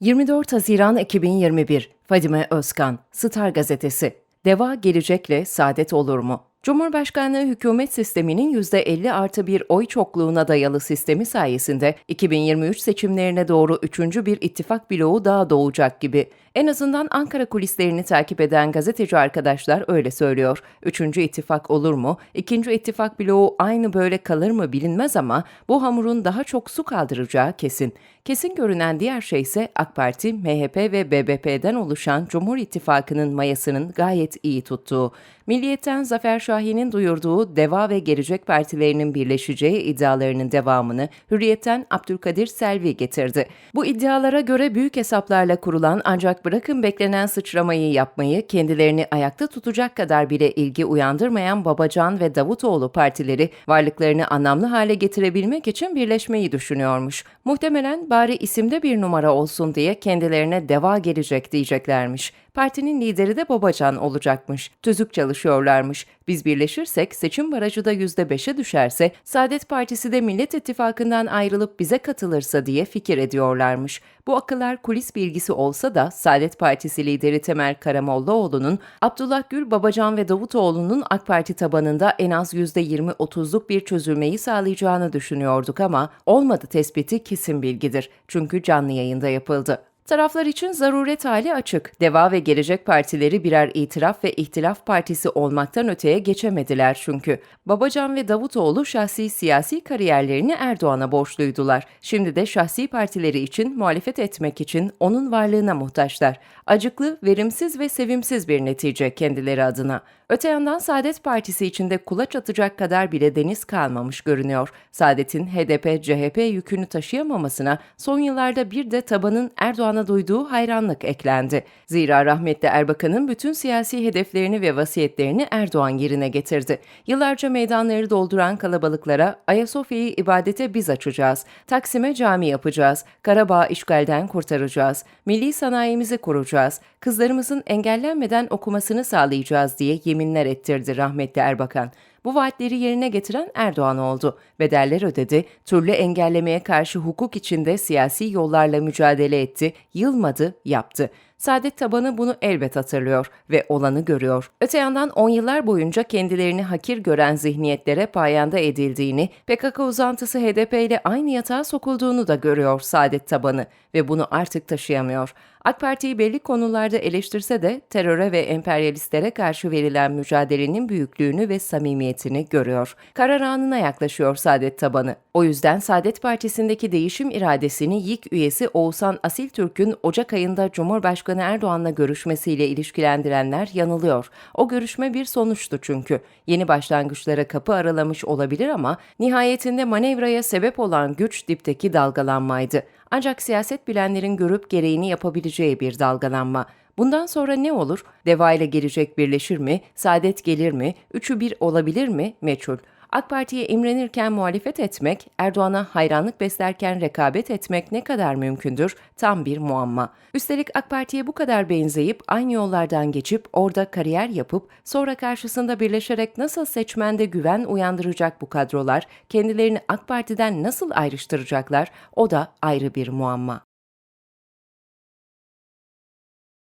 24 Haziran 2021 Fadime Özkan Star Gazetesi Deva gelecekle saadet olur mu? Cumhurbaşkanlığı hükümet sisteminin %50 artı bir oy çokluğuna dayalı sistemi sayesinde 2023 seçimlerine doğru üçüncü bir ittifak bloğu daha doğacak gibi. En azından Ankara kulislerini takip eden gazeteci arkadaşlar öyle söylüyor. Üçüncü ittifak olur mu? İkinci ittifak bloğu aynı böyle kalır mı bilinmez ama bu hamurun daha çok su kaldıracağı kesin. Kesin görünen diğer şey ise AK Parti, MHP ve BBP'den oluşan Cumhur İttifakı'nın mayasının gayet iyi tuttuğu. Milliyetten Zafer Şahin'in duyurduğu Deva ve Gelecek partilerinin birleşeceği iddialarının devamını Hürriyet'ten Abdülkadir Selvi getirdi. Bu iddialara göre büyük hesaplarla kurulan ancak bırakın beklenen sıçramayı yapmayı kendilerini ayakta tutacak kadar bile ilgi uyandırmayan Babacan ve Davutoğlu partileri varlıklarını anlamlı hale getirebilmek için birleşmeyi düşünüyormuş. Muhtemelen bari isimde bir numara olsun diye kendilerine deva gelecek diyeceklermiş. Partinin lideri de Babacan olacakmış. Tüzük çalışıyorlarmış. Biz birleşirsek seçim barajı da %5'e düşerse, Saadet Partisi de Millet İttifakı'ndan ayrılıp bize katılırsa diye fikir ediyorlarmış. Bu akıllar kulis bilgisi olsa da Saadet Partisi lideri Temel Karamollaoğlu'nun, Abdullah Gül, Babacan ve Davutoğlu'nun AK Parti tabanında en az %20-30'luk bir çözülmeyi sağlayacağını düşünüyorduk ama olmadı tespiti kesin bilgidir. Çünkü canlı yayında yapıldı. Taraflar için zaruret hali açık. Deva ve Gelecek Partileri birer itiraf ve ihtilaf partisi olmaktan öteye geçemediler çünkü. Babacan ve Davutoğlu şahsi siyasi kariyerlerini Erdoğan'a borçluydular. Şimdi de şahsi partileri için muhalefet etmek için onun varlığına muhtaçlar. Acıklı, verimsiz ve sevimsiz bir netice kendileri adına. Öte yandan Saadet Partisi içinde kulaç atacak kadar bile deniz kalmamış görünüyor. Saadet'in HDP-CHP yükünü taşıyamamasına son yıllarda bir de tabanın Erdoğan'a duyduğu hayranlık eklendi. Zira rahmetli Erbakan'ın bütün siyasi hedeflerini ve vasiyetlerini Erdoğan yerine getirdi. Yıllarca meydanları dolduran kalabalıklara Ayasofya'yı ibadete biz açacağız, Taksim'e cami yapacağız, Karabağ işgalden kurtaracağız, milli sanayimizi kuracağız, kızlarımızın engellenmeden okumasını sağlayacağız diye yeminler ettirdi rahmetli Erbakan. Bu vaatleri yerine getiren Erdoğan oldu. Bedeller ödedi, türlü engellemeye karşı hukuk içinde siyasi yollarla mücadele etti, yılmadı, yaptı. Saadet tabanı bunu elbet hatırlıyor ve olanı görüyor. Öte yandan 10 yıllar boyunca kendilerini hakir gören zihniyetlere payanda edildiğini, PKK uzantısı HDP ile aynı yatağa sokulduğunu da görüyor Saadet tabanı ve bunu artık taşıyamıyor. AK Parti'yi belli konularda eleştirse de teröre ve emperyalistlere karşı verilen mücadelenin büyüklüğünü ve samimiyetini görüyor. Karar anına yaklaşıyor Saadet tabanı. O yüzden Saadet Partisi'ndeki değişim iradesini YİK üyesi Oğuzhan Asil Türk'ün Ocak ayında Cumhurbaşkanı Erdoğan'la görüşmesiyle ilişkilendirenler yanılıyor. O görüşme bir sonuçtu çünkü. Yeni başlangıçlara kapı aralamış olabilir ama nihayetinde manevraya sebep olan güç dipteki dalgalanmaydı. Ancak siyaset bilenlerin görüp gereğini yapabileceği bir dalgalanma. Bundan sonra ne olur? Deva ile gelecek birleşir mi? Saadet gelir mi? Üçü bir olabilir mi? Meçhul. AK Parti'ye imrenirken muhalefet etmek, Erdoğan'a hayranlık beslerken rekabet etmek ne kadar mümkündür? Tam bir muamma. Üstelik AK Parti'ye bu kadar benzeyip aynı yollardan geçip orada kariyer yapıp sonra karşısında birleşerek nasıl seçmende güven uyandıracak bu kadrolar, kendilerini AK Parti'den nasıl ayrıştıracaklar? O da ayrı bir muamma.